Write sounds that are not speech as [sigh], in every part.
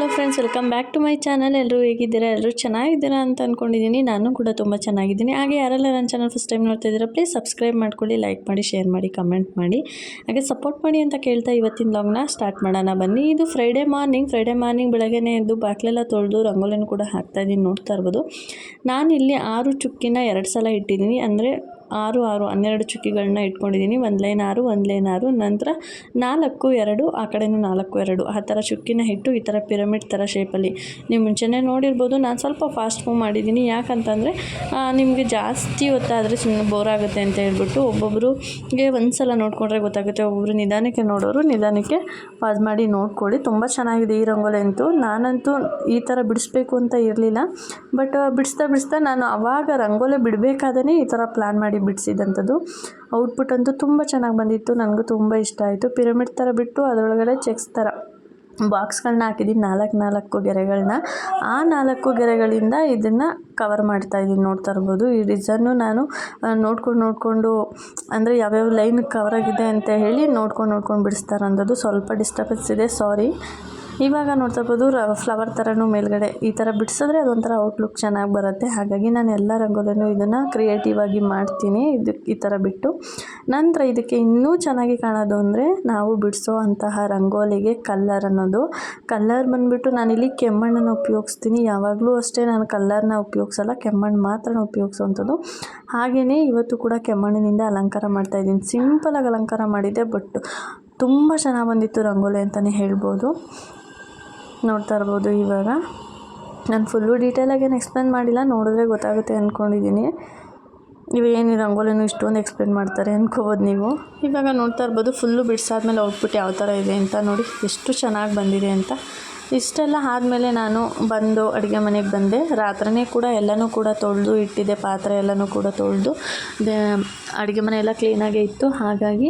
Welcome back to my channel ಎಲ್ಲರೂ ಹೇಗಿದ್ದೀರಾ? ಎಲ್ಲರೂ ಚೆನ್ನಾಗಿದ್ದೀರಾ ಅಂತ ಅಂದ್ಕೊಂಡಿದ್ದೀನಿ ನಾನು ಕೂಡ ತುಂಬ ಚೆನ್ನಾಗಿದ್ದೀನಿ. ಹಾಗೆ ಯಾರೆಲ್ಲ ನನ್ನ ಚಾನಲ್ ಫಸ್ಟ್ ಟೈಮ್ ನೋಡ್ತಾ ಇದ್ದೀರಾ ಪ್ಲೀಸ್ ಸಬ್ಸ್ಕ್ರೈಬ್ ಮಾಡ್ಕೊಳ್ಳಿ ಲೈಕ್ ಮಾಡಿ ಶೇರ್ ಮಾಡಿ ಕಮೆಂಟ್ ಮಾಡಿ. ಹಾಗೆ ಸಪೋರ್ಟ್ ಮಾಡಿ ಅಂತ ಕೇಳ್ತಾ ಇವತ್ತಿನ ಲಾಗ್ನ ಸ್ಟಾರ್ಟ್ ಮಾಡೋಣ. ಬನ್ನಿ, ಇದು ಫ್ರೈಡೇ ಮಾರ್ನಿಂಗ್ ಫ್ರೈಡೇ ಮಾರ್ನಿಂಗ್ ಬೆಳಗ್ಗೆನೇ ಎದ್ದು ಬಾಕ್ಲೆಲ್ಲ ತೊಳೆದು ರಂಗೋಲಿನ ಕೂಡ ಹಾಕ್ತಾ ಇದ್ದೀನಿ, ನೋಡ್ತಾ ಇರ್ಬೋದು. ಇಲ್ಲಿ ಆರು ಚುಕ್ಕಿನ ಎರಡು ಸಲ ಇಟ್ಟಿದ್ದೀನಿ. ಅಂದರೆ ಆರು ಆರು, ಹನ್ನೆರಡು ಚುಕ್ಕಿಗಳನ್ನ ಇಟ್ಕೊಂಡಿದ್ದೀನಿ. ಒಂದು ಲೈನ್ ಆರು, ಒಂದು ಲೈನ್ ಆರು, ನಂತರ ನಾಲ್ಕು, ಎರಡು, ಆ ಕಡೆನೂ ನಾಲ್ಕು, ಎರಡು. ಆ ಥರ ಚುಕ್ಕಿನ ಇಟ್ಟು ಈ ಥರ ಪಿರಮಿಡ್ ಥರ ಶೇಪಲ್ಲಿ ನೀವು ಮುಂಚೆನೇ ನೋಡಿರ್ಬೋದು, ನಾನು ಸ್ವಲ್ಪ ಫಾಸ್ಟ್ ಮೂವ್ ಮಾಡಿದ್ದೀನಿ. ಯಾಕಂತಂದರೆ ನಿಮಗೆ ಜಾಸ್ತಿ ಹೊತ್ತಾದರೆ ಸುಮ್ಮನೆ ಬೋರ್ ಆಗುತ್ತೆ ಅಂತ ಹೇಳ್ಬಿಟ್ಟು ಒಬ್ಬೊಬ್ಬರಿಗೆ ಒಂದು ಸಲ ನೋಡಿಕೊಂಡ್ರೆ ಗೊತ್ತಾಗುತ್ತೆ. ಒಬ್ಬೊಬ್ಬರು ನಿಧಾನಕ್ಕೆ ನೋಡೋರು ನಿಧಾನಕ್ಕೆ ಪಾಸ್ ಮಾಡಿ ನೋಡ್ಕೊಳ್ಳಿ. ತುಂಬ ಚೆನ್ನಾಗಿದೆ ಈ ರಂಗೋಲೆ ಅಂತೂ. ನಾನಂತೂ ಈ ಥರ ಬಿಡಿಸ್ಬೇಕು ಅಂತ ಇರಲಿಲ್ಲ. ಬಟ್, ಬಿಡಿಸ್ತಾ ಬಿಡಿಸ್ತಾ ನಾನು ಆವಾಗ ರಂಗೋಲೆ ಬಿಡಬೇಕಾದನೇ ಈ ಥರ ಪ್ಲ್ಯಾನ್ ಮಾಡಿ ಬಿಡಿಸಿದಂಥದ್ದು. ಔಟ್ಪುಟ್ ಅಂತೂ ತುಂಬ ಚೆನ್ನಾಗಿ ಬಂದಿತ್ತು, ನನಗೂ ತುಂಬ ಇಷ್ಟ ಆಯಿತು. ಪಿರಮಿಡ್ ಥರ ಬಿಟ್ಟು ಅದರೊಳಗಡೆ ಚೆಕ್ಸ್ ಥರ ಬಾಕ್ಸ್ಗಳನ್ನ ಹಾಕಿದ್ದೀನಿ ನಾಲ್ಕು ನಾಲ್ಕು ಗೆರೆಗಳನ್ನ ಆ ನಾಲ್ಕು ಗೆರೆಗಳಿಂದ ಇದನ್ನು ಕವರ್ ಮಾಡ್ತಾ ಇದ್ದೀನಿ ನೋಡ್ತಾ ಇರ್ಬೋದು. ಈ ಡಿಸೈನು ನಾನು ನೋಡ್ಕೊಂಡು ನೋಡಿಕೊಂಡು, ಅಂದರೆ ಯಾವ್ಯಾವ ಲೈನ್ ಕವರ್ ಆಗಿದೆ ಅಂತ ಹೇಳಿ ನೋಡ್ಕೊಂಡು ನೋಡ್ಕೊಂಡು ಬಿಡಿಸ್ತಾರೆ ಅನ್ನೋದು ಸ್ವಲ್ಪ ಡಿಸ್ಟರ್ಬೆನ್ಸ್ ಇದೆ ಸಾರಿ ಇವಾಗ ನೋಡ್ತಾ ಇರ್ಬೋದು ಫ್ಲವರ್ ಥರನೂ ಮೇಲ್ಗಡೆ ಈ ಥರ ಬಿಡಿಸಿದ್ರೆ ಅದೊಂಥರ ಔಟ್ಲುಕ್ ಚೆನ್ನಾಗಿ ಬರುತ್ತೆ. ಹಾಗಾಗಿ ನಾನು ಎಲ್ಲ ರಂಗೋಲಿನೂ ಇದನ್ನು ಕ್ರಿಯೇಟಿವ್ ಆಗಿ ಮಾಡ್ತೀನಿ. ಇದು ಈ ಥರ ಬಿಟ್ಟು. ನಂತರ ಇದಕ್ಕೆ ಇನ್ನೂ ಚೆನ್ನಾಗಿ ಕಾಣೋದು ಅಂದರೆ ನಾವು ಬಿಡಿಸೋ ಅಂತಹ ರಂಗೋಲಿಗೆ ಕಲ್ಲರ್ ಅನ್ನೋದು. ಕಲ್ಲರ್ ಬಂದುಬಿಟ್ಟು ನಾನಿಲ್ಲಿ ಕೆಮ್ಮಣ್ಣನ್ನು ಉಪಯೋಗಿಸ್ತೀನಿ. ಯಾವಾಗಲೂ ಅಷ್ಟೇ ನಾನು ಕಲ್ಲರ್ನ ಉಪಯೋಗಿಸಲ್ಲ ಕೆಮ್ಮಣ್ಣು ಮಾತ್ರ ಉಪಯೋಗಿಸೋವಂಥದ್ದು ಹಾಗೆಯೇ ಇವತ್ತು ಕೂಡ ಕೆಮ್ಮಣ್ಣಿನಿಂದ ಅಲಂಕಾರ ಮಾಡ್ತಾಯಿದ್ದೀನಿ ಸಿಂಪಲಾಗಿ ಅಲಂಕಾರ ಮಾಡಿದ್ದೆ ಬಟ್ ತುಂಬ ಚೆನ್ನಾಗಿ ಬಂದಿತ್ತು ರಂಗೋಲಿ ಅಂತಲೇ ಹೇಳ್ಬೋದು. ನೋಡ್ತಾ ಇರ್ಬೋದು ಇವಾಗ. ನಾನು ಫುಲ್ಲು ಡೀಟೇಲಾಗೇನು ಎಕ್ಸ್ಪ್ಲೇನ್ ಮಾಡಿಲ್ಲ, ನೋಡಿದ್ರೆ ಗೊತ್ತಾಗುತ್ತೆ ಅಂದ್ಕೊಂಡಿದ್ದೀನಿ ಇವೇನು ರಂಗೋಲಿನೂ ಇಷ್ಟೊಂದು ಎಕ್ಸ್ಪ್ಲೇನ್ ಮಾಡ್ತಾರೆ ಅಂದ್ಕೋಬೋದು ನೀವು. ಇವಾಗ ನೋಡ್ತಾ ಇರ್ಬೋದು ಫುಲ್ಲು ಬಿಡಿಸಾದ್ಮೇಲೆ ಔಟ್ಪುಟ್ ಯಾವ ಥರ ಇದೆ ಅಂತ ನೋಡಿ, ಎಷ್ಟು ಚೆನ್ನಾಗಿ ಬಂದಿದೆ ಅಂತ. ಇಷ್ಟೆಲ್ಲ ಆದಮೇಲೆ ನಾನು ಬಂದು ಅಡುಗೆ ಮನೆಗೆ ಬಂದೆ. ರಾತ್ರಿನೇ ಕೂಡ ಎಲ್ಲನೂ ಕೂಡ ತೊಳೆದು ಇಟ್ಟಿದ್ದೆ, ಪಾತ್ರೆ ಎಲ್ಲನೂ ಕೂಡ ತೊಳೆದು. ಅಡುಗೆ ಮನೆ ಎಲ್ಲ ಕ್ಲೀನಾಗೇ ಇತ್ತು. ಹಾಗಾಗಿ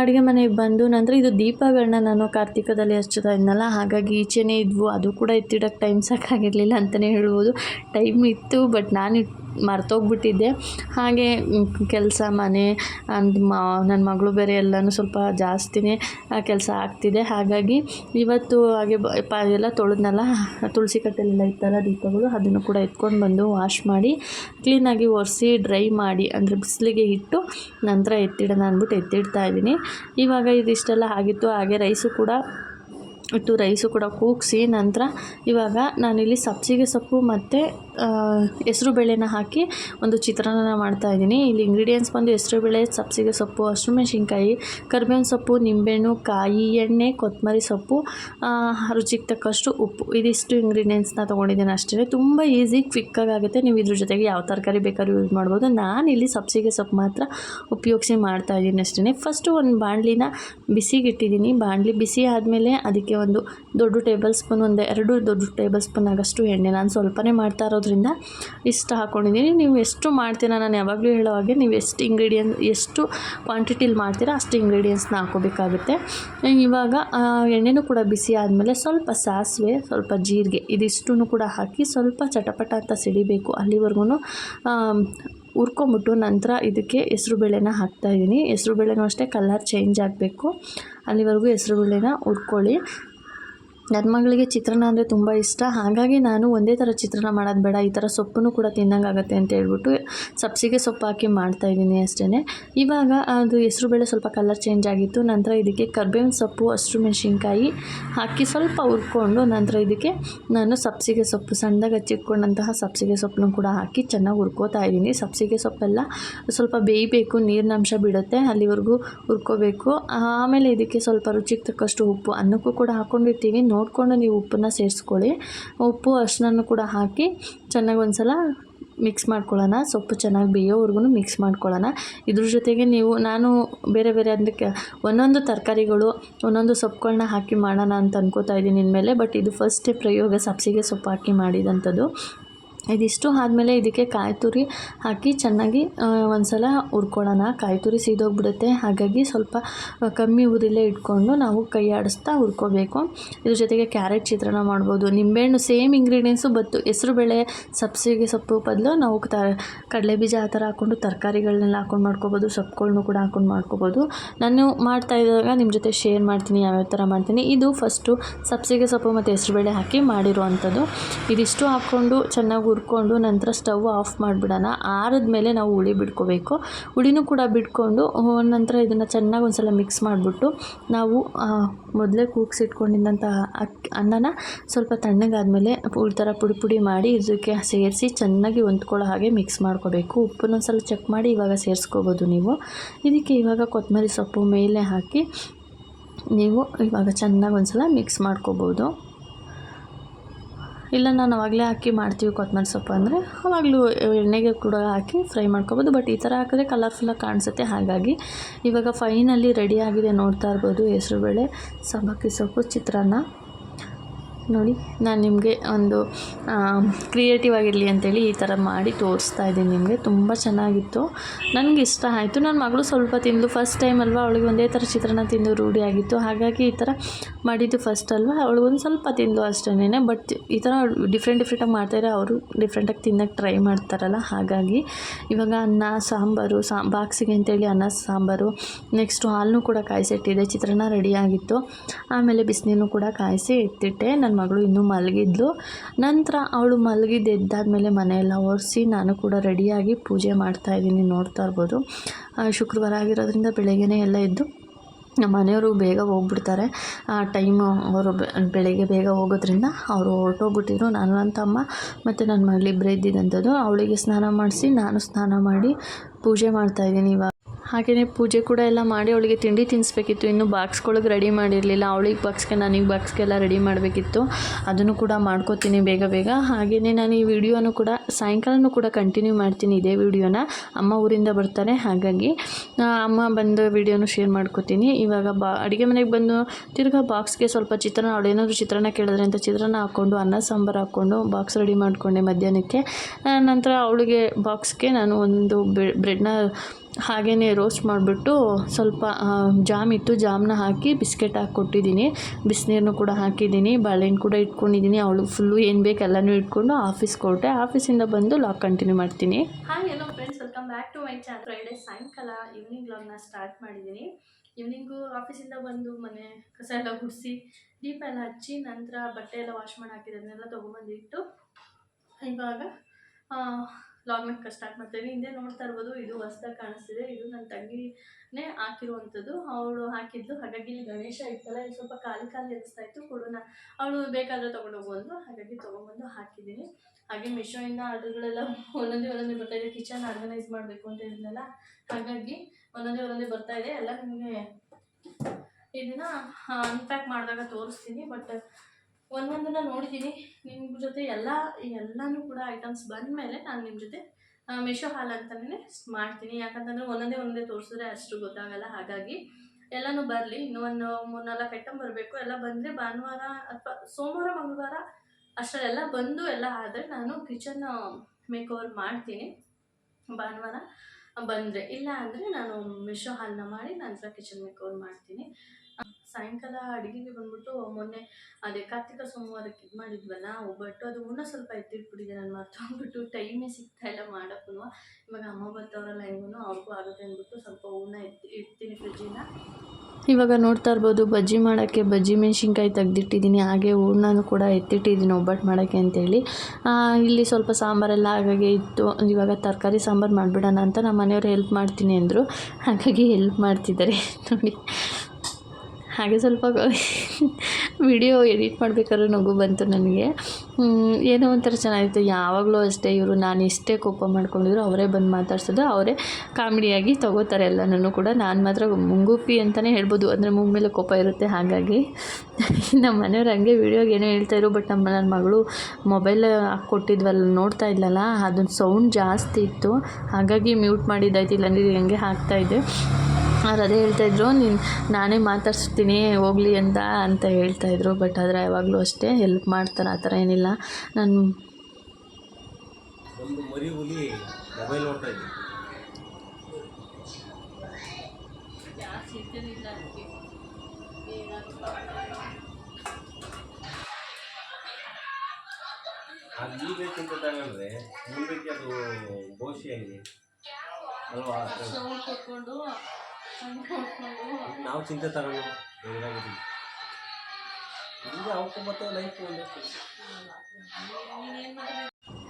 ಅಡುಗೆ ಮನೆಗೆ ಬಂದು ನಂತರ ಇದು ದೀಪಗಳನ್ನ ನಾನು ಕಾರ್ತಿಕದಲ್ಲಿ ಹಚ್ಚುತ್ತಾ ಇದ್ನಲ್ಲ, ಹಾಗಾಗಿ ಈಚೆನೇ ಇದ್ವು. ಅದು ಕೂಡ ಎತ್ತಿಡೋಕ್ಕೆ ಟೈಮ್ ಸಾಕಾಗಿರಲಿಲ್ಲ ಅಂತಲೇ ಹೇಳ್ಬೋದು. ಟೈಮ್ ಇತ್ತು ಬಟ್ ನಾನು ಮರ್ತೋಗ್ಬಿಟ್ಟಿದ್ದೆ. ಹಾಗೆ ಕೆಲಸ, ಮನೆ, ಅಂದ ಮ ನನ್ನ ಮಗಳು ಬೇರೆ ಎಲ್ಲನೂ ಸ್ವಲ್ಪ ಜಾಸ್ತಿನೇ ಕೆಲಸ ಆಗ್ತಿದೆ. ಹಾಗಾಗಿ ಇವತ್ತು ಹಾಗೆ ಎಲ್ಲ ತೊಳೆದ್ನಲ್ಲ, ತುಳಸಿ ಕಟ್ಟೆಲೆಲ್ಲ ಇತ್ತಲ್ಲ ದೀಪಗಳು, ಅದನ್ನು ಕೂಡ ಎತ್ಕೊಂಡು ಬಂದು ವಾಶ್ ಮಾಡಿ ಕ್ಲೀನಾಗಿ ಒರೆಸಿ ಡ್ರೈ ಮಾಡಿ, ಅಂದರೆ ಬಿಸಿಲಿಗೆ ಇಟ್ಟು ನಂತರ ಎತ್ತಿಡೋಣ ಅಂದ್ಬಿಟ್ಟು ಎತ್ತಿಡ್ತಾ ಇದ್ದೀನಿ. ಇವಾಗ ಇದಿಷ್ಟೆಲ್ಲ ಆಗಿತ್ತು, ಹಾಗೆ ರೈಸು ಕೂಡ ಇಟ್ಟು ರೈಸು ಕೂಡ ಕೂಗಿಸಿ ನಂತರ ಇವಾಗ ನಾನಿಲ್ಲಿ ಸಬ್ಸಿಗೆ ಸೊಪ್ಪು ಮತ್ತು ಹೆಸ್ರು ಬೇಳೆನ ಹಾಕಿ ಒಂದು ಚಿತ್ರಾನ್ನ ಮಾಡ್ತಾಯಿದ್ದೀನಿ ಇಲ್ಲಿ ಇಂಗ್ರೀಡಿಯೆಂಟ್ಸ್ ಬಂದು ಹೆಸ್ರು ಬೇಳೆ, ಸಬ್ಸಿಗೆ ಸೊಪ್ಪು ಹಸಿಮೆಣ್ಸಿನ್ಕಾಯಿ ಕರ್ಬೇವಿನ ಸೊಪ್ಪು, ನಿಂಬೆಹಣ್ಣು, ಕಾಯಿ, ಎಣ್ಣೆ, ಕೊತ್ತಂಬರಿ ಸೊಪ್ಪು ರುಚಿಗೆ ತಕ್ಕಷ್ಟು ಉಪ್ಪು. ಇದಿಷ್ಟು ಇಂಗ್ರೀಡಿಯೆಂಟ್ಸ್ನ ತೊಗೊಂಡಿದ್ದೀನಿ ಅಷ್ಟೇ. ತುಂಬ ಈಸಿ ಕ್ವಿಕ್ಕಾಗಿ ಆಗುತ್ತೆ. ನೀವು ಇದ್ರ ಜೊತೆಗೆ ಯಾವ ತರಕಾರಿ ಬೇಕಾದ್ರೂ ಯೂಸ್ ಮಾಡ್ಬೋದು. ನಾನು ಇಲ್ಲಿ ಸಬ್ಸಿಗೆ ಸೊಪ್ಪು ಮಾತ್ರ ಉಪಯೋಗಿಸಿ ಮಾಡ್ತಾಯಿದ್ದೀನಿ ಅಷ್ಟೇ ಫಸ್ಟು ಒಂದು ಬಾಣಲಿನ ಬಿಸಿಗೆ ಇಟ್ಟಿದ್ದೀನಿ. ಬಾಣಲಿ ಬಿಸಿ ಆದಮೇಲೆ ಅದಕ್ಕೆ ಒಂದು ದೊಡ್ಡ ಟೇಬಲ್ ಸ್ಪೂನ್ ಒಂದು ಎರಡು ದೊಡ್ಡ ಟೇಬಲ್ ಸ್ಪೂನ್ ಆಗಷ್ಟು ಎಣ್ಣೆ. ನಾನು ಸ್ವಲ್ಪನೇ ಮಾಡ್ತಾ ಇರೋದ್ರಿಂದ ಇಷ್ಟು ಹಾಕ್ಕೊಂಡಿದ್ದೀನಿ ನೀವು ಎಷ್ಟು ಮಾಡ್ತೀರಾ ನಾನು ಯಾವಾಗಲೂ ಹೇಳೋ ಹಾಗೆ ನೀವು ಎಷ್ಟು ಇಂಗ್ರೀಡಿಯೆಂಟ್ ಎಷ್ಟು ಕ್ವಾಂಟಿಟಿಲಿ ಮಾಡ್ತೀರಾ ಅಷ್ಟು ಇಂಗ್ರೀಡಿಯೆಂಟ್ಸ್ನ ಹಾಕೋಬೇಕಾಗುತ್ತೆ. ಇವಾಗ ಎಣ್ಣೆನೂ ಕೂಡ ಬಿಸಿ ಆದಮೇಲೆ ಸ್ವಲ್ಪ ಸಾಸಿವೆ, ಸ್ವಲ್ಪ ಜೀರಿಗೆ ಇದಿಷ್ಟೂ ಕೂಡ ಹಾಕಿ ಸ್ವಲ್ಪ ಚಟಪಟ ಅಂತ ಸಿಡಿಬೇಕು. ಅಲ್ಲಿವರೆಗೂ ಹುರ್ಕೊಂಬಿಟ್ಟು ನಂತರ ಇದಕ್ಕೆ ಹೆಸ್ರುಬೇಳೆನ ಹಾಕ್ತಾಯಿದ್ದೀನಿ ಹೆಸ್ರುಬೇಳೆನೂ ಅಷ್ಟೇ ಕಲರ್ ಚೇಂಜ್ ಆಗಬೇಕು. ಅಲ್ಲಿವರೆಗೂ ಹೆಸ್ರುಬೇಳೆನ ಹುರ್ಕೊಳ್ಳಿ. ನನ್ನ ಮಗಳಿಗೆ ಚಿತ್ರಾನ್ನ ಅಂದರೆ ತುಂಬ ಇಷ್ಟ. ಹಾಗಾಗಿ ನಾನು ಒಂದೇ ಥರ ಚಿತ್ರಾನ್ನ ಮಾಡೋದು ಬೇಡ. ಈ ಥರ ಸೊಪ್ಪನ್ನು ಕೂಡ ತಿನ್ನಂಗಾಗತ್ತೆ ಅಂತ ಹೇಳ್ಬಿಟ್ಟು ಸಬ್ಸಿಗೆ ಸೊಪ್ಪು ಹಾಕಿ ಮಾಡ್ತಾಯಿದ್ದೀನಿ ಅಷ್ಟೇ ಇವಾಗ ಅದು ಹೆಸ್ರುಬೇಳೆ ಸ್ವಲ್ಪ ಕಲರ್ ಚೇಂಜ್ ಆಗಿತ್ತು. ನಂತರ ಇದಕ್ಕೆ ಕರ್ಬೇವಿನ ಸೊಪ್ಪು, ಹಸಿರು ಮೆಣಸಿನ್ಕಾಯಿ ಹಾಕಿ ಸ್ವಲ್ಪ ಹುರ್ಕೊಂಡು ನಂತರ ಇದಕ್ಕೆ ನಾನು ಸಬ್ಸಿಗೆ ಸೊಪ್ಪು, ಸಣ್ಣದಾಗಿ ಹಚ್ಚಿಟ್ಕೊಂಡಂತಹ ಸಬ್ಸಿಗೆ ಸೊಪ್ಪನ್ನು ಕೂಡ ಹಾಕಿ ಚೆನ್ನಾಗಿ ಹುರ್ಕೋತಾ ಇದ್ದೀನಿ. ಸಬ್ಸಿಗೆ ಸೊಪ್ಪೆಲ್ಲ ಸ್ವಲ್ಪ ಬೇಯಬೇಕು ನೀರಿನಂಶ ಬಿಡುತ್ತೆ, ಅಲ್ಲಿವರೆಗೂ ಹುರ್ಕೋಬೇಕು. ಆಮೇಲೆ ಇದಕ್ಕೆ ಸ್ವಲ್ಪ ರುಚಿಗೆ ತಕ್ಕಷ್ಟು ಉಪ್ಪು ಅನ್ನಕ್ಕೂ ಕೂಡ ಹಾಕ್ಕೊಂಡಿರ್ತೀವಿ ನೋಡಿಕೊಂಡು ನೀವು ಉಪ್ಪನ್ನು ಸೇರಿಸ್ಕೊಳ್ಳಿ. ಉಪ್ಪು ಅರ್ಶಿನ ಕೂಡ ಹಾಕಿ ಚೆನ್ನಾಗಿ ಒಂದು ಸಲ ಮಿಕ್ಸ್ ಮಾಡ್ಕೊಳ್ಳೋಣ. ಸೊಪ್ಪು ಚೆನ್ನಾಗಿ ಬೇಯೋವರೆಗೂ ಮಿಕ್ಸ್ ಮಾಡ್ಕೊಳ್ಳೋಣ. ಇದ್ರ ಜೊತೆಗೆ ನೀವು, ನಾನು ಬೇರೆ ಬೇರೆ ಅದಕ್ಕೆ ಒಂದೊಂದು ತರಕಾರಿಗಳು, ಒಂದೊಂದು ಸೊಪ್ಪುಗಳನ್ನ ಹಾಕಿ ಮಾಡೋಣ ಅಂತ ಅನ್ಕೋತಾ ಇದ್ದೀನಿ ಇನ್ಮೇಲೆ, ಬಟ್ ಇದು ಫಸ್ಟ್ ಪ್ರಯೋಗ ಸಬ್ಸಿಗೆ ಸೊಪ್ಪು ಹಾಕಿ ಮಾಡಿದಂಥದ್ದು. ಇದಿಷ್ಟು ಆದಮೇಲೆ ಇದಕ್ಕೆ ಕಾಯಿ ತುರಿ ಹಾಕಿ ಚೆನ್ನಾಗಿ ಒಂದು ಸಲ ಹುರ್ಕೊಳ್ಳೋಣ. ಕಾಯಿ ತುರಿ ಸೀದೋಗ್ಬಿಡುತ್ತೆ. ಹಾಗಾಗಿ ಸ್ವಲ್ಪ ಕಮ್ಮಿ ಉರಿಲೇ ಇಟ್ಕೊಂಡು ನಾವು ಕೈ ಆಡಿಸ್ತಾ ಹುರ್ಕೋಬೇಕು. ಇದ್ರ ಜೊತೆಗೆ ಕ್ಯಾರೆಟ್ ಚಿತ್ರಾನ್ನ ಮಾಡ್ಬೋದು. ನಿಂಬೆಹಣ್ಣು ಸೇಮ್ ಇಂಗ್ರೀಡಿಯೆಂಟ್ಸು, ಬತ್ತು ಹೆಸ್ರುಬೇಳೆ ಸಬ್ಸಿಗೆ ಸೊಪ್ಪು ಬದಲು ನಾವು ತ ಕಡಲೆ ಬೀಜ ಆ ಥರ ಹಾಕ್ಕೊಂಡು ತರಕಾರಿಗಳನ್ನೆಲ್ಲ ಹಾಕ್ಕೊಂಡು ಮಾಡ್ಕೋಬೋದು. ಸೊಪ್ಪುಗಳ್ನು ಕೂಡ ಹಾಕ್ಕೊಂಡು ಮಾಡ್ಕೋಬೋದು. ನಾನು ಮಾಡ್ತಾ ಇದ್ದಾಗ ನಿಮ್ಮ ಜೊತೆ ಶೇರ್ ಮಾಡ್ತೀನಿ, ಯಾವ್ಯಾವ ಥರ ಮಾಡ್ತೀನಿ. ಇದು ಫಸ್ಟು ಸಬ್ಸಿಗೆ ಸೊಪ್ಪು ಮತ್ತು ಹೆಸ್ರುಬೇಳೆ ಹಾಕಿ ಮಾಡಿರುವಂಥದ್ದು. ಇದಿಷ್ಟು ಹಾಕ್ಕೊಂಡು ಚೆನ್ನಾಗಿ ಹುರ್ಕೊಂಡು ನಂತರ ಸ್ಟವ್ ಆಫ್ ಮಾಡಿಬಿಡೋಣ. ಆರಿದ ಮೇಲೆ ನಾವು ಹುಳಿ ಬಿಡ್ಕೋಬೇಕು ಹುಳಿನೂ ಕೂಡ ಬಿಟ್ಕೊಂಡು ನಂತರ ಇದನ್ನು ಚೆನ್ನಾಗಿ ಒಂದ್ಸಲ ಮಿಕ್ಸ್ ಮಾಡಿಬಿಟ್ಟು ನಾವು ಮೊದಲೇ ಕೂಗ್ಸಿಟ್ಕೊಂಡಿದ್ದಂಥ ಅಕ್ಕಿ ಅನ್ನನ ಸ್ವಲ್ಪ ತಣ್ಣಗಾದಮೇಲೆ ಈ ಥರ ಪುಡಿ ಪುಡಿ ಮಾಡಿ ಇದಕ್ಕೆ ಸೇರಿಸಿ ಚೆನ್ನಾಗಿ ಹೊಂದ್ಕೊಳ್ಳೋ ಹಾಗೆ ಮಿಕ್ಸ್ ಮಾಡ್ಕೋಬೇಕು. ಉಪ್ಪನ್ನು ಸಲ ಚೆಕ್ ಮಾಡಿ ಇವಾಗ ಸೇರಿಸ್ಕೋಬೋದು ನೀವು. ಇದಕ್ಕೆ ಇವಾಗ ಕೊತ್ತಂಬರಿ ಸೊಪ್ಪು ಮೇಲೆ ಹಾಕಿ ನೀವು ಇವಾಗ ಚೆನ್ನಾಗಿ ಒಂದ್ಸಲ ಮಿಕ್ಸ್ ಮಾಡ್ಕೋಬೋದು. ಇಲ್ಲ, ನಾನು ಅವಾಗಲೇ ಹಾಕಿ ಮಾಡ್ತೀವಿ ಕೊತ್ತಂಬರಿ ಸೊಪ್ಪು ಅಂದರೆ. ಅವಾಗಲೂ ಎಣ್ಣೆಗೆ ಕೂಡ ಹಾಕಿ ಫ್ರೈ ಮಾಡ್ಕೊಬೋದು. ಬಟ್ ಈ ಥರ ಹಾಕಿದ್ರೆ ಕಲರ್ಫುಲ್ಲಾಗಿ ಕಾಣಿಸುತ್ತೆ. ಹಾಗಾಗಿ ಇವಾಗ ಫೈನಲ್ಲಿ ರೆಡಿ ಆಗಿದೆ ನೋಡ್ತಾ ಇರ್ಬೋದು ಹೆಸರುಬೇಳೆ, ಸಬ್ಬಕ್ಕಿ ಸೊಪ್ಪು, ಚಿತ್ರಾನ್ನ. ನೋಡಿ, ನಾನು ನಿಮಗೆ ಒಂದು ಕ್ರಿಯೇಟಿವ್ ಆಗಿರಲಿ ಅಂತೇಳಿ ಈ ಥರ ಮಾಡಿ ತೋರಿಸ್ತಾ ಇದ್ದೀನಿ ನಿಮಗೆ. ತುಂಬ ಚೆನ್ನಾಗಿತ್ತು. ನನಗೆ ಇಷ್ಟ ಆಯಿತು. ನನ್ನ ಮಗಳು ಸ್ವಲ್ಪ ತಿಂದು ಫಸ್ಟ್ ಟೈಮ್ ಅಲ್ವಾ, ಅವಳಿಗೆ ಒಂದೇ ಥರ ಚಿತ್ರಾನ್ನ ತಿಂದು ರೂಢಿಯಾಗಿತ್ತು ಹಾಗಾಗಿ ಈ ಥರ ಮಾಡಿದ್ದು ಫಸ್ಟ್ ಅಲ್ವಾ? ಅವಳು ಒಂದು ಸ್ವಲ್ಪ ತಿಂದು ಅಷ್ಟೇನೆ ಬಟ್ ಈ ಥರ ಡಿಫ್ರೆಂಟ್ ಡಿಫ್ರೆಂಟಾಗಿ ಮಾಡ್ತಾರೆ ಅವರು ಡಿಫ್ರೆಂಟಾಗಿ ತಿನ್ನೋಕ್ಕೆ ಟ್ರೈ ಮಾಡ್ತಾರಲ್ಲ, ಹಾಗಾಗಿ ಇವಾಗ ಅನ್ನ, ಸಾಂಬಾರು, ಸಾ, ಬಾಕ್ಸಿಗೆ ಅಂತೇಳಿ ಅನ್ನ, ಸಾಂಬಾರು ನೆಕ್ಸ್ಟು ಹಾಲನ್ನು ಕೂಡ ಕಾಯಿಸಿಟ್ಟಿದ್ದೆ, ಚಿತ್ರಾನ್ನ ರೆಡಿಯಾಗಿತ್ತು ಆಮೇಲೆ ಬಿಸಿನೀರು ಕೂಡ ಕಾಯಿಸಿ ಎತ್ತಿಟ್ಟೆ ನನ್ನ ಮಗಳು ಇನ್ನೂ ಮಲಗಿದ್ಲು. ನಂತರ ಅವಳು ಮಲಗಿದ್ದು ಎದ್ದಾದಮೇಲೆ ಮನೆಯೆಲ್ಲ ಒರೆಸಿ ನಾನು ಕೂಡ ರೆಡಿಯಾಗಿ ಪೂಜೆ ಮಾಡ್ತಾಯಿದ್ದೀನಿ ನೋಡ್ತಾ ಇರ್ಬೋದು. ಶುಕ್ರವಾರ ಆಗಿರೋದ್ರಿಂದ ಬೆಳಗ್ಗೆನೇ ಎಲ್ಲ ಎದ್ದು ನಮ್ಮ ಮನೆಯವರು ಬೇಗ ಹೋಗ್ಬಿಡ್ತಾರೆ. ಆ ಟೈಮು ಅವರು ಬೆಳಗ್ಗೆ ಬೇಗ ಹೋಗೋದ್ರಿಂದ ಅವರು ಹೊರಟೋಗ್ಬಿಟ್ಟಿದ್ರು. ನಾನು ನನ್ನ ತಮ್ಮ ಮತ್ತು ನನ್ನ ಮಗಳಿಬ್ಬರೇ ಇದ್ದಿದ್ದಂಥದ್ದು. ಅವಳಿಗೆ ಸ್ನಾನ ಮಾಡಿಸಿ, ನಾನು ಸ್ನಾನ ಮಾಡಿ ಪೂಜೆ ಮಾಡ್ತಾಯಿದ್ದೀನಿ ಇವಾಗ. ಹಾಗೆಯೇ ಪೂಜೆ ಕೂಡ ಎಲ್ಲ ಮಾಡಿ ಅವಳಿಗೆ ತಿಂಡಿ ತಿನ್ನಿಸ್ಬೇಕಿತ್ತು ಇನ್ನು ಬಾಕ್ಸ್ಗಳಿಗೆ ರೆಡಿ ಮಾಡಿರಲಿಲ್ಲ. ಅವಳಿಗೆ ಬಾಕ್ಸ್ಗೆ ನನಗೆ ಬಾಕ್ಸ್ಗೆಲ್ಲ ರೆಡಿ ಮಾಡಬೇಕಿತ್ತು. ಅದನ್ನು ಕೂಡ ಮಾಡ್ಕೋತೀನಿ ಬೇಗ ಬೇಗ. ಹಾಗೆಯೇ ನಾನು ಈ ವಿಡಿಯೋನು ಕೂಡ ಸಾಯಂಕಾಲನೂ ಕೂಡ ಕಂಟಿನ್ಯೂ ಮಾಡ್ತೀನಿ ಇದೇ ವಿಡಿಯೋನ. ಅಮ್ಮ ಊರಿಂದ ಬರ್ತಾರೆ, ಹಾಗಾಗಿ ಅಮ್ಮ ಬಂದು ವಿಡಿಯೋನು ಶೇರ್ ಮಾಡ್ಕೋತೀನಿ. ಇವಾಗ ಬಾ, ಅಡುಗೆ ಮನೆಗೆ ಬಂದು ತಿರ್ಗಾ ಬಾಕ್ಸ್ಗೆ ಸ್ವಲ್ಪ ಚಿತ್ರಾನ್ನ, ಅವಳು ಏನಾದರೂ ಚಿತ್ರಾನ್ನ ಕೇಳಿದ್ರೆ ಅಂತ ಚಿತ್ರಾನ್ನ ಹಾಕ್ಕೊಂಡು, ಅನ್ನ, ಸಾಂಬಾರು ಹಾಕ್ಕೊಂಡು ಬಾಕ್ಸ್ ರೆಡಿ ಮಾಡಿಕೊಂಡೆ ಮಧ್ಯಾಹ್ನಕ್ಕೆ. ನಂತರ ಅವಳಿಗೆ ಬಾಕ್ಸ್ಗೆ ನಾನು ಒಂದು ಬ್ರೆಡ್ನ ಹಾಗೆಯೇ ರೋಸ್ಟ್ ಮಾಡಿಬಿಟ್ಟು ಸ್ವಲ್ಪ ಜಾಮ್ ಇತ್ತು, ಜಾಮ್ನ ಹಾಕಿ ಬಿಸ್ಕೆಟ್ ಹಾಕಿ ಕೊಟ್ಟಿದ್ದೀನಿ. ಬಿಸಿನೀರನ್ನು ಕೂಡ ಹಾಕಿದ್ದೀನಿ, ಬಾಳೆಹಣ್ಣು ಕೂಡ ಇಟ್ಕೊಂಡಿದ್ದೀನಿ. ಅವಳು ಫುಲ್ಲು ಏನು ಬೇಕು ಎಲ್ಲನೂ ಇಟ್ಕೊಂಡು ಆಫೀಸ್ಗೆ ಹೊರಟೆ ಆಫೀಸಿಂದ ಬಂದು ಲಾಕ್ ಕಂಟಿನ್ಯೂ ಮಾಡ್ತೀನಿ. Hi hello friends welcome back to my channel Friday ಸಾಯಂಕಾಲ ಈವ್ನಿಂಗ್ ಲಾಗ್ನ ಸ್ಟಾರ್ಟ್ ಮಾಡಿದ್ದೀನಿ. ಈವ್ನಿಂಗು ಆಫೀಸಿಂದ ಬಂದು ಮನೆ ಕಸ ಎಲ್ಲ ಗುಡಿಸಿ, ದೀಪ ಎಲ್ಲ ಹಚ್ಚಿ, ನಂತರ ಬಟ್ಟೆ ಎಲ್ಲ ವಾಶ್ ಮಾಡಿ ಹಾಕಿರೋದನ್ನೆಲ್ಲ ತೊಗೊಂಬಂದಿಟ್ಟು ಇವಾಗ ಲಾಗ್ನ ಸ್ಟಾರ್ಟ್ ಮಾಡ್ತೀನಿ. ಹಿಂದೆ ನೋಡ್ತಾ ಇರ್ಬೋದು, ಇದು ಹೊಸ್ದಾಗಿ ಕಾಣಿಸ್ತಿದೆ. ಇದು ನನ್ನ ತಂಗಿನೇ ಹಾಕಿರುವಂಥದ್ದು. ಅವಳು ಹಾಕಿದ್ಲು ಹಾಗಾಗಿ ಇಲ್ಲಿ ಗಣೇಶ ಇತ್ತಲ್ಲ ಇಲ್ಲಿ ಸ್ವಲ್ಪ ಖಾಲಿ ಖಾಲಿ ಅನಿಸ್ತಾ ಇತ್ತು, ಕೊಡೋಣ. ಅವಳು ಬೇಕಾದರೆ ತೊಗೊಂಡೋಗ್ಬೋದು ಹಾಗಾಗಿ ತೊಗೊಂಬಂದು ಹಾಕಿದ್ದೀನಿ. ಹಾಗೆ ಮಿಶೋಯಿಂದ ಆರ್ಡರ್ಗಳೆಲ್ಲ ಒಂದೊಂದೇ ಒಂದೊಂದೇ ಬರ್ತಾ ಇದೆ. ಕಿಚನ್ ಆರ್ಗನೈಸ್ ಮಾಡಬೇಕು ಅಂತ ಹೇಳಿದ್ನಲ್ಲ. ಹಾಗಾಗಿ ಒಂದೊಂದೇ ಒಂದೊಂದೇ ಬರ್ತಾ ಇದೆ. ಎಲ್ಲ ನಿಮಗೆ ಇದನ್ನ ಅನ್ಪ್ಯಾಕ್ ಮಾಡಿದಾಗ ತೋರಿಸ್ತೀನಿ. ಬಟ್ ಒಂದೊಂದನ್ನ ನೋಡಿದ್ದೀನಿ ನಿಮ್ಮ ಜೊತೆ ಎಲ್ಲ, ಎಲ್ಲನೂ ಕೂಡ ಐಟಮ್ಸ್ ಬಂದಮೇಲೆ ನಾನು ನಿಮ್ಮ ಜೊತೆ ಮೆಶೋ ಹಾಲ್ ಅಂತಲೇ ಮಾಡ್ತೀನಿ. ಯಾಕಂತಂದರೆ ಒಂದೊಂದೇ ಒಂದೇ ತೋರಿಸಿದ್ರೆ ಅಷ್ಟು ಗೊತ್ತಾಗಲ್ಲ. ಹಾಗಾಗಿ ಎಲ್ಲನೂ ಬರಲಿ. ಇನ್ನೂ ಒಂದು ಮೂರ್ನಾಲ್ಕು ಐಟಮ್ ಬರಬೇಕು. ಎಲ್ಲ ಬಂದರೆ ಭಾನುವಾರ ಅಥವಾ ಸೋಮವಾರ, ಮಂಗಳವಾರ ಅಷ್ಟರಲ್ಲೆಲ್ಲ ಬಂದು ಎಲ್ಲ ಆದರೆ ನಾನು ಕಿಚನ್ ಮೇಕ್ ಓವರ್ ಮಾಡ್ತೀನಿ. ಭಾನುವಾರ ಬಂದರೆ. ಇಲ್ಲ ಅಂದರೆ ನಾನು ಮಿಶೋ ಹಾಲನ್ನ ಮಾಡಿ ನಂತರ ಕಿಚನ್ ಮೇಕ್ ಓವರ್ ಮಾಡ್ತೀನಿ. ಸಾಯಂಕಾಲ ಅಡುಗೆಗೆ ಬಂದ್ಬಿಟ್ಟು ಮೊನ್ನೆ ಅದೇ ಕಾರ್ತಿಕ ಸೋಮವಾರಕ್ಕೆ ಇದು ಮಾಡಿದ್ವಲ್ಲ ಒಬ್ಬಟ್ಟು ಅದು ಹೂರ್ಣ ಸ್ವಲ್ಪ ಎತ್ತಿಟ್ಬಿಟ್ಟಿದೆ ನಾನು ಮರ್ತೋಗ್ಬಿಟ್ಟು ಟೈಮೇ ಸಿಗ್ತಾ ಇಲ್ಲ ಮಾಡೋಕ್ಕೂ ಇವಾಗ ಅಮ್ಮ ಬರ್ತಾವ್ರಲ್ಲ ಹೆಂಗೂ ಅವ್ರಿಗೂ ಆಗುತ್ತೆ ಅಂದ್ಬಿಟ್ಟು ಸ್ವಲ್ಪ ಹೂರ್ಣ ಎತ್ತಿ ಇಡ್ತೀನಿ ಫ್ರಿಜ್ಜಿನ ಇವಾಗ ನೋಡ್ತಾ ಇರ್ಬೋದು, ಬಜ್ಜಿ ಮಾಡೋಕ್ಕೆ ಬಜ್ಜಿ ಮೆಣಸಿನ್ಕಾಯಿ ತೆಗ್ದಿಟ್ಟಿದ್ದೀನಿ, ಹಾಗೆ ಹೂರ್ಣನೂ ಕೂಡ ಎತ್ತಿಟ್ಟಿದ್ದೀನಿ ಒಬ್ಬಟ್ಟು ಮಾಡೋಕ್ಕೆ ಅಂತೇಳಿ. ಇಲ್ಲಿ ಸ್ವಲ್ಪ ಸಾಂಬಾರೆಲ್ಲ ಹಾಗಾಗಿ ಇತ್ತು. ಇವಾಗ ತರಕಾರಿ ಸಾಂಬಾರು ಮಾಡಿಬಿಡೋಣ ಅಂತ ನಮ್ಮ ಮನೆಯವ್ರು ಹೆಲ್ಪ್ ಮಾಡ್ತೀನಿ ಅಂದರು. ಹಾಗಾಗಿ ಹೆಲ್ಪ್ ಮಾಡ್ತಿದ್ದಾರೆ. [laughs] ನೋಡಿ. ಹಾಗೆ ಸ್ವಲ್ಪ ವಿಡಿಯೋ ಎಡಿಟ್ ಮಾಡ್ಬೇಕಾದ್ರೆ ನಗು ಬಂತು ನನಗೆ. ಏನೋ ಒಂಥರ ಚೆನ್ನಾಗಿತ್ತು. ಯಾವಾಗಲೂ ಅಷ್ಟೇ ಇವರು. ನಾನು ಎಷ್ಟೇ ಕೋಪ ಮಾಡ್ಕೊಂಡಿದ್ರು. ಅವರೇ ಬಂದು ಮಾತಾಡ್ಸೋದು. ಅವರೇ ಕಾಮಿಡಿಯಾಗಿ ತಗೋತಾರೆ ಎಲ್ಲನೂ ಕೂಡ. ನಾನು ಮಾತ್ರ ಮುಂಗುಪಿ ಅಂತಲೇ ಹೇಳ್ಬೋದು. ಅಂದರೆ ಮುಂಗ್ ಮೇಲೆ ಕೋಪ ಇರುತ್ತೆ ಹಾಗಾಗಿ. ನಮ್ಮ ಮನೆಯವ್ರು ಹಂಗೆ ವಿಡಿಯೋಗೆ ಏನೋ ಹೇಳ್ತಾಯಿದ್ರು ಬಟ್ ನಮ್ಮ ನನ್ನ ಮಗಳು ಮೊಬೈಲ್ ಕೊಟ್ಟಿದ್ವಲ್ಲ ನೋಡ್ತಾ ಇದ್ಲಲ್ಲ, ಅದೊಂದು ಸೌಂಡ್ ಜಾಸ್ತಿ ಇತ್ತು. ಹಾಗಾಗಿ ಮ್ಯೂಟ್ ಮಾಡಿದ್ದಾಯ್ತು. ಇಲ್ಲಾಂದ್ರೆ ಹಂಗೆ ಹಾಕ್ತಾಯಿದ್ದೆ ಅವ್ರು ಅದೇ ಹೇಳ್ತಾಯಿದ್ರು ನೀನು ನಾನೇ ಮಾತಾಡ್ಸ್ತೀನಿ ಹೋಗ್ಲಿ ಅಂತ ಅಂತ ಹೇಳ್ತಾಯಿದ್ರು ಬಟ್ ಆದರೆ ಯಾವಾಗಲೂ ಅಷ್ಟೇ ಹೆಲ್ಪ್ ಮಾಡ್ತಾರೆ ಆ ಥರ ಏನಿಲ್ಲ. ನಾನು ಒಂದು ಮರಿ ಹುಲಿ ಮೊಬೈಲ್ ನೋಡ್ತಾ ಇದ್ದೆ. ಅದು ಬೇಕಿಂತ ತಗೊಂಡ್ರೆ ಮುಂದಕ್ಕೆ ಅದು ಬಹುಶಿಯಾಗಿ ಅಲ್ವಾ? [laughs] ನಾವು ಚಿಂತೆ ತಗೊಂಡು ಏನಾಗಿದ್ದೀವಿ ಈಗ ಅವಕ್ಕೂ ಮತ್ತೆ ಲೈಫ್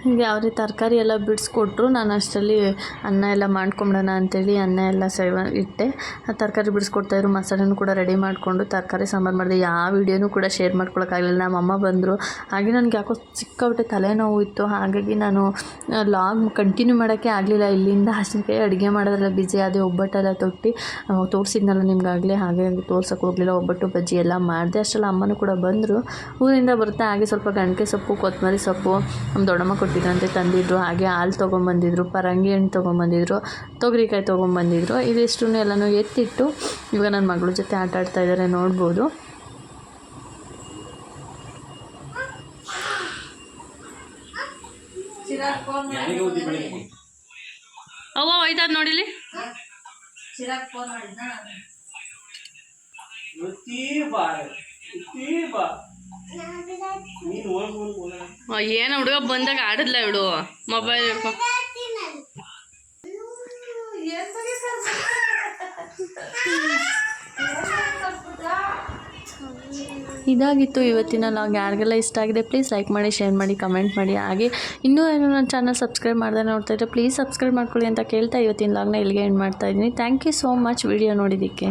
ಹೀಗೆ ಅವ್ರಿಗೆ ತರಕಾರಿ ಎಲ್ಲ ಬಿಡಿಸ್ಕೊಟ್ರು, ನಾನು ಅಷ್ಟರಲ್ಲಿ ಅನ್ನ ಎಲ್ಲ ಮಾಡ್ಕೊಂಬಿಡೋಣ ಅಂತೇಳಿ ಅನ್ನ ಎಲ್ಲ ಸೇವ ಇಟ್ಟೆ. ತರಕಾರಿ ಬಿಡಿಸ್ಕೊಡ್ತಾಯಿದ್ರು ಮಸಾಲೆನೂ ಕೂಡ ರೆಡಿ ಮಾಡಿಕೊಂಡು ತರಕಾರಿ ಸಾಂಬಾರು ಮಾಡಿದೆ. ಯಾವ ವಿಡಿಯೋನೂ ಕೂಡ ಶೇರ್ ಮಾಡ್ಕೊಳಕ್ಕಾಗಲಿಲ್ಲ. ನಮ್ಮ ಅಮ್ಮ ಬಂದರು. ಹಾಗೆ ನನಗೆ ಯಾಕೋ ಸಿಕ್ಕಾಬಿಟ್ಟೆ ತಲೆನೋವು ಇತ್ತು. ಹಾಗಾಗಿ ನಾನು ಲಾಗ್ ಕಂಟಿನ್ಯೂ ಮಾಡೋಕ್ಕೆ ಆಗಲಿಲ್ಲ. ಇಲ್ಲಿಂದ ಹಸಿನಕಾಯಿ ಅಡುಗೆ ಮಾಡೋದ್ರಲ್ಲ ಬಿಜಿ ಅದೇ ಒಬ್ಬಟ್ಟೆಲ್ಲ ತೊಟ್ಟಿ ತೋರಿಸಿದ್ನಲ್ಲ ನಿಮಗಾಗಲೇ. ಹಾಗೆ ತೋರ್ಸೋಕೆ ಹೋಗಲಿಲ್ಲ. ಒಬ್ಬಟ್ಟು, ಬಜ್ಜಿ ಎಲ್ಲ ಮಾಡಿದೆ. ಅಷ್ಟೆಲ್ಲ ಅಮ್ಮನೂ ಕೂಡ ಬಂದರು. ಊರಿಂದ ಬರುತ್ತೆ. ಹಾಗೆ ಸ್ವಲ್ಪ ಗಂಟೆ ಸೊಪ್ಪು ಕೊತ್ತಂಬರಿ ಸೊಪ್ಪು, ನಮ್ಮ ದೊಡ್ಡಮ್ಮ ಕೊಟ್ಟಿದ್ರಂತೆ ತಂದಿದ್ರು, ಹಾಗೆ ಹಾಲು ತೊಗೊಂಬಂದಿದ್ರು, ಪರಂಗಿ ಹಣ್ಣು ತೊಗೊಂಬಂದಿದ್ರು, ತೊಗರಿಕಾಯಿ ತೊಗೊಂಬಂದಿದ್ರು. ಇದಿಷ್ಟು ಎಲ್ಲನೂ ಎತ್ತಿಟ್ಟು ಇವಾಗ ನನ್ನ ಮಗಳ ಜೊತೆ ಆಟ ಆಡ್ತಾ ಇದ್ದಾರೆ ನೋಡ್ಬೋದು. ಅವ್ವ ಹೋಯ್ತದ ನೋಡಿಲಿ ಪ್ರತಿ ಏನು ಹುಡುಗ ಬಂದಾಗ ಆಡಿದ್ಲ ಇವಳು? ಮೊಬೈಲ್ ಇದಾಗಿತ್ತು ಇವತ್ತಿನ ಲಾಗ್ ಯಾರಿಗೆಲ್ಲ ಇಷ್ಟ ಆಗಿದೆ ಪ್ಲೀಸ್ ಲೈಕ್ ಮಾಡಿ ಶೇರ್ ಮಾಡಿ ಕಮೆಂಟ್ ಮಾಡಿ. ಹಾಗೆ ಇನ್ನೂ ಏನು ನನ್ನ ಚಾನಲ್ ಸಬ್ಸ್ಕ್ರೈಬ್ ಮಾಡ್ದೆ ನೋಡ್ತಾ ಪ್ಲೀಸ್ ಸಬ್ಸ್ಕ್ರೈಬ್ ಮಾಡ್ಕೊಳ್ಳಿ ಅಂತ ಕೇಳ್ತಾ ಇವತ್ತಿನ ಲಾಗ್ನ ಇಲ್ಲಿಗೆ ಎಂಡ್ ಮಾಡ್ತಾ ಇದ್ದೀನಿ. Thank you so much video ನೋಡಿದ್ದಕ್ಕೆ.